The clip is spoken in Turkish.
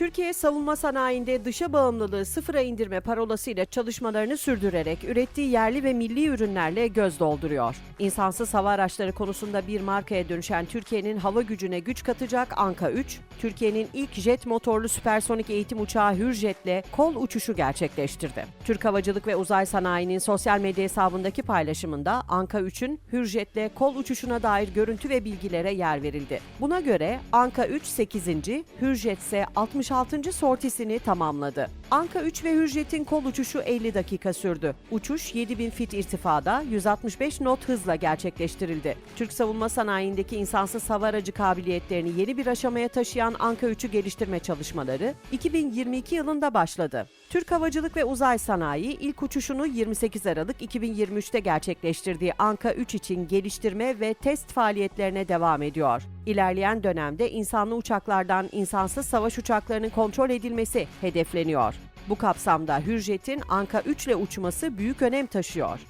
Türkiye savunma sanayinde dışa bağımlılığı sıfıra indirme parolasıyla çalışmalarını sürdürerek ürettiği yerli ve milli ürünlerle göz dolduruyor. İnsansız hava araçları konusunda bir markaya dönüşen Türkiye'nin hava gücüne güç katacak Anka 3, Türkiye'nin ilk jet motorlu süpersonik eğitim uçağı Hürjet'le kol uçuşu gerçekleştirdi. Türk Havacılık ve Uzay Sanayi'nin sosyal medya hesabındaki paylaşımında Anka 3'ün Hürjet'le kol uçuşuna dair görüntü ve bilgilere yer verildi. Buna göre Anka 3 8. Hürjet ise 66. sortisini tamamladı. Anka 3 ve Hürjet'in kol uçuşu 50 dakika sürdü. Uçuş 7000 fit irtifada 165 knot hızla gerçekleştirildi. Türk savunma sanayindeki insansız hava aracı kabiliyetlerini yeni bir aşamaya taşıyan Anka 3'ü geliştirme çalışmaları 2022 yılında başladı. Türk Havacılık ve Uzay Sanayi ilk uçuşunu 28 Aralık 2023'te gerçekleştirdiği Anka 3 için geliştirme ve test faaliyetlerine devam ediyor. İlerleyen dönemde insanlı uçaklardan insansız savaş uçaklarının kontrol edilmesi hedefleniyor. Bu kapsamda Hürjet'in Anka 3 ile uçması büyük önem taşıyor.